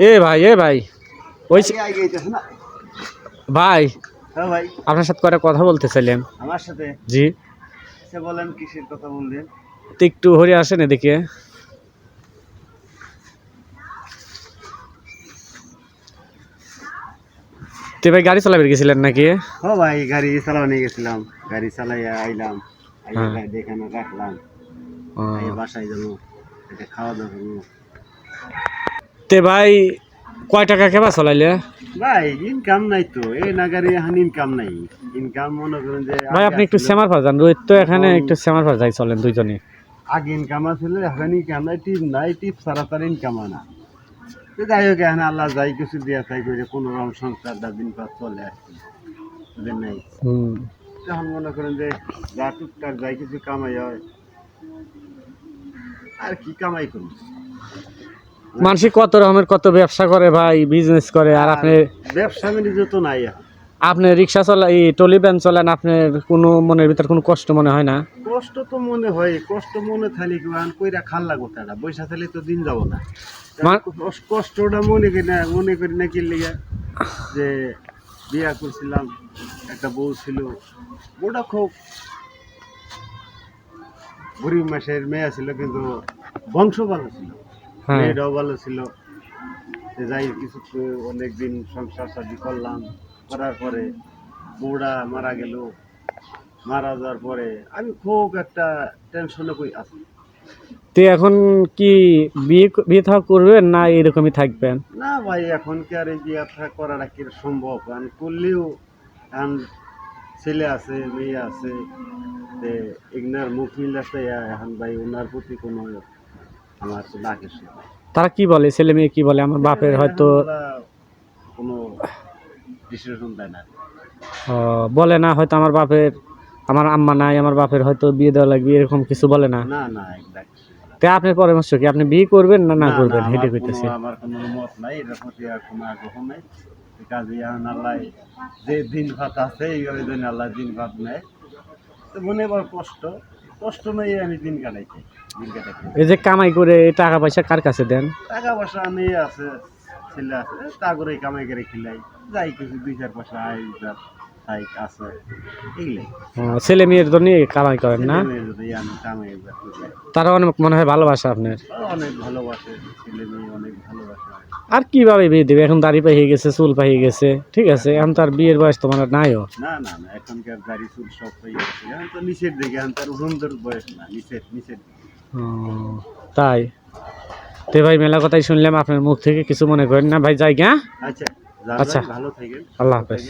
এ ভাই এ ভাই। ওই ভাই হ্যাঁ ভাই। আপনার সাথে করে কথা বলতে চাইলাম আমার সাথে? জি। সে বলেন কিসের কথা বললেন? তো একটু হরে আসেন এদিকে। তো ভাই গাড়ি চালাবে গেছিলেন নাকি? ও ভাই গাড়ি চালাও নিয়ে গেছিলাম। গাড়ি চালাইয়া আইলাম আইয়া হ্যাঁ। এখানে রাখলাম। বাসায় যাব এটা খাওয়া দাওয়া করব। তে ভাই কয় টাকা কেবা চলাইলে? ভাই ইনকাম নাই তো। এই নাগারে এখন ইনকাম নাই। ইনকাম মনে করেন যে ভাই আপনি একটু শ্যামার ফার রোহিত তো এখানে একটু শ্যামার ফার যাই চলেন দুইজনে আগে ইনকাম আছে এখন ইনকাম নাই টিপ নাই টিপ ছাড়া তার ইনকাম হয় না। তো যাই হোক এখন আল্লাহ যাই কিছু দিয়া তাই করে কোনো রকম সংসারটা দিন পাত চলে আসছে বুঝলেন নাই? তখন মনে করেন যে যা টুকটাক যাই কিছু কামাই হয় আর কি কামাই করব? মানুষ কত রকমের কত ব্যবসা করে ভাই বিজনেস করে আর আপনি ব্যবসা বাণিজ্য তো নাই আপনি রিক্সা চলা এই টলি ভ্যান চলেন আপনার কোনো মনের ভিতর কোনো কষ্ট মনে হয় না? কষ্ট তো মনে হয় কষ্ট মনে থালি কইরা খাল লাগো তারা বৈশা থালি তো দিন যাব না। কষ্ট- কষ্টটা মনে করি না মনে করি না কি লিগা যে বিয়া করছিলাম একটা বউ ছিল বউটা খুব গরিব মাসের মেয়ে ছিল কিন্তু বংশ ভালো ছিল। মেয়েটাও ভালো ছিল। যাই কিছু অনেক দিন সংসার শাদি করলাম। করার পরে বউটা মারা গেল। মারা যাওয়ার পরে আমি খুব একটা টেনশনে কই আছি। তো এখন কি বিয়ে বিয়ে থাকা করবেন না এরকমই থাকবেন? না ভাই এখন কি আর এই বিয়ে থা করাটা কি সম্ভব? কারণ করলেও এখন ছেলে আছে মেয়ে আছে তে ইগনার মুখ মিলাতে এখন ভাই ওনার প্রতি কোনো আমার তারা কি বলে? ছেলে মেয়ে কি বলে? আমার বাপের হয়তো কোনো ডিসিশন দেয় না। বলে না হয়তো আমার বাপের আমার আম্মা নাই আমার বাপের হয়তো বিয়ে দেওয়া লাগবে এরকম কিছু বলে না? না আপনার পরামর্শ কি? আপনি বিয়ে করবেন না না করবেন? হেঁটে কইতেছে কোনো- আমার কোনো মত নাই এটার প্রতি আর কোনো আগ্রহ নাই। কাজে এখন আল্লাহ যে দিন ভাত আছে এইভাবে দিন আল্লাহ দিন ভাত নেয়। তো মনে বড় কষ্ট। কষ্ট নেই আমি দিন কাটাইছি দিন কাটাইছি। এই যে কামাই করে টাকা পয়সা কার কাছে দেন? টাকা পয়সা আমি আছে ছেলে আছে তা করে কামাই করে খেলাই। যাই কিছু দুই চার পয়সা আয় যা তাই আছে এগুলাই ছেলে মেয়ের জন্য কামাই করেন না? আমি কামাই। তারা অনেক মনে হয় ভালোবাসা আপনার। অনেক ভালোবাসে ছেলে মেয়ে অনেক ভালোবাসে। আর কীভাবে বিয়ে দেবে? এখন দাড়ি পাইয়ে গেছে চুল পাইয়ে গেছে ঠিক আছে? এখন তার বিয়ের বয়স তোমার নাইও। না না না এখনকার দাড়ি চুল সব পাইয়ে গেছে। এখন তো নিচের দিকে এখন তার বয়স না নিচের নিচের ও, তাই? তে ভাই মেলা কথাই শুনলাম আপনার মুখ থেকে কিছু মনে করেন না। ভাই যাই গা আচ্ছা আচ্ছা। ভালো থাকেন। আল্লাহ হাফেজ।